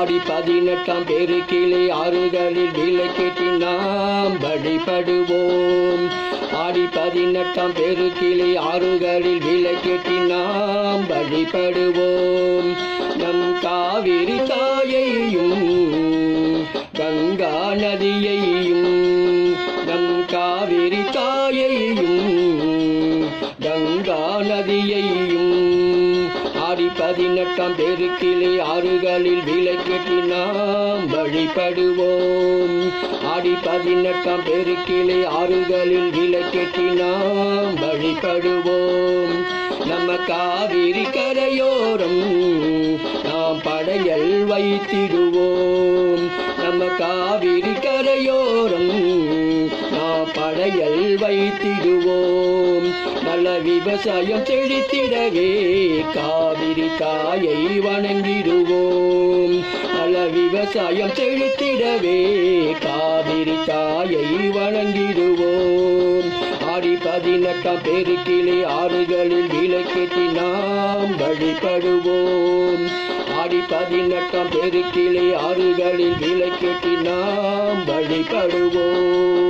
ஆடி பதினெட்டாம் பெருக்கிலே ஆறுகளில் விளக்கேற்றி நாம் வழிபடுவோம். ஆடி பதினெட்டாம் பெருக்கிலே ஆறுகளில் விளக்கேற்றி நாம் வழிபடுவோம். நம் காவிரி தாயையும் கங்கா நதியையும் நம் காவிரி தாயையும் கங்கா நதியையும் ஆடி பதினெட்டாம் பெருக்கிலே ஆறுகளில் விளக்கேற்றி நாம் வழிபடுவோம். ஆடி பதினெட்டாம் பெருக்கிலே ஆறுகளில் விளக்கேற்றி நாம் வழிபடுவோம். நம்ம காவிரி கரையோரம் நாம் படையல் வைத்திடுவோம். நம்ம காவிரி கரையோரம் நாம் படையல் வைத்திடுவோம். நல்ல விவசாயம் செழித்திடவே காவிரி தாயை வணங்கிடுவோம். நல்ல விவசாயம் செழித்திடவே காவிரி தாயை வணங்கிடுவோம். ஆடி பதினெட்டாம் பெருக்கிலே ஆறுகளில் விளக்கேற்றி நாம் வழிபடுவோம். ஆடி பதினெட்டாம் பெருக்கிலே ஆறுகளில் விளக்கேற்றி நாம் வழிபடுவோம்.